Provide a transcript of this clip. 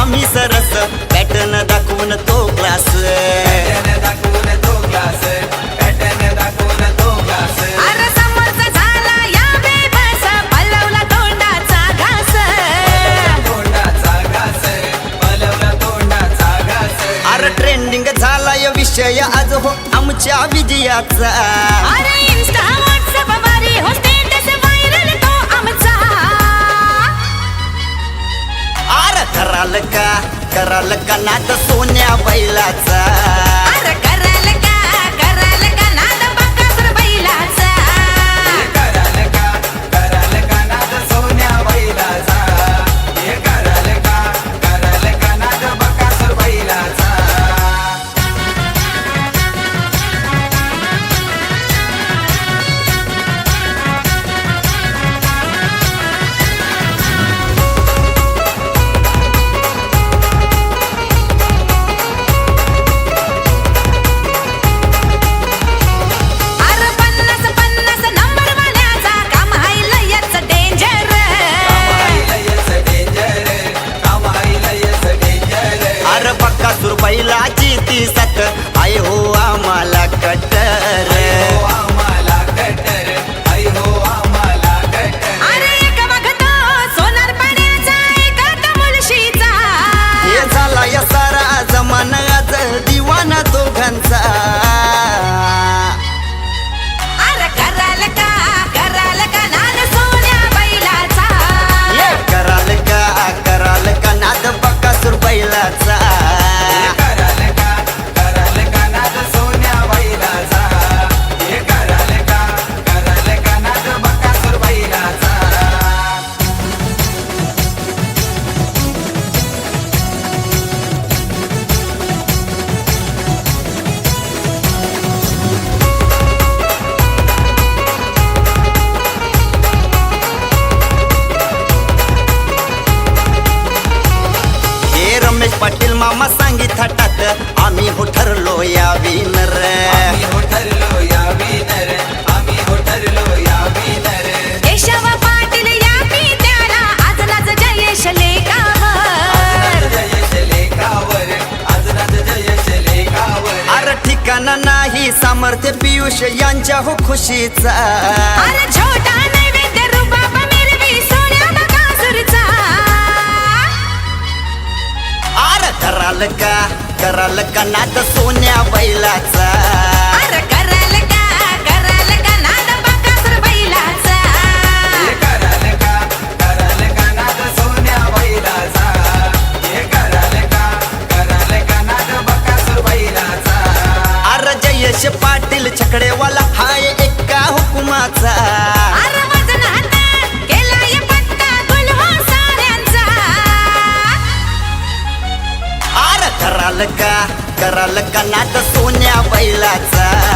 आम्ही सरस. पॅटर्न दाखवून तो क्लास दाखवून दाखवून झाला या तोंडाचा तोंडाचा घास. अरे ट्रेंडिंग या विषय आज हो आमच्या विजयाचा. अरे करालका का का नाद सोन्या बैलाचा. आयुष यांच्या हो खुशीचा. अरे छोटा नैवेद्य रुबाब मिरवी सोन्या अरे धराल का? कराल का नाद सोन्या बैलाचा? यश पाटील छकडेवाला हाय एका हुकुमाचा. कराल का? कराल का नाद सोन्या बैलाचा?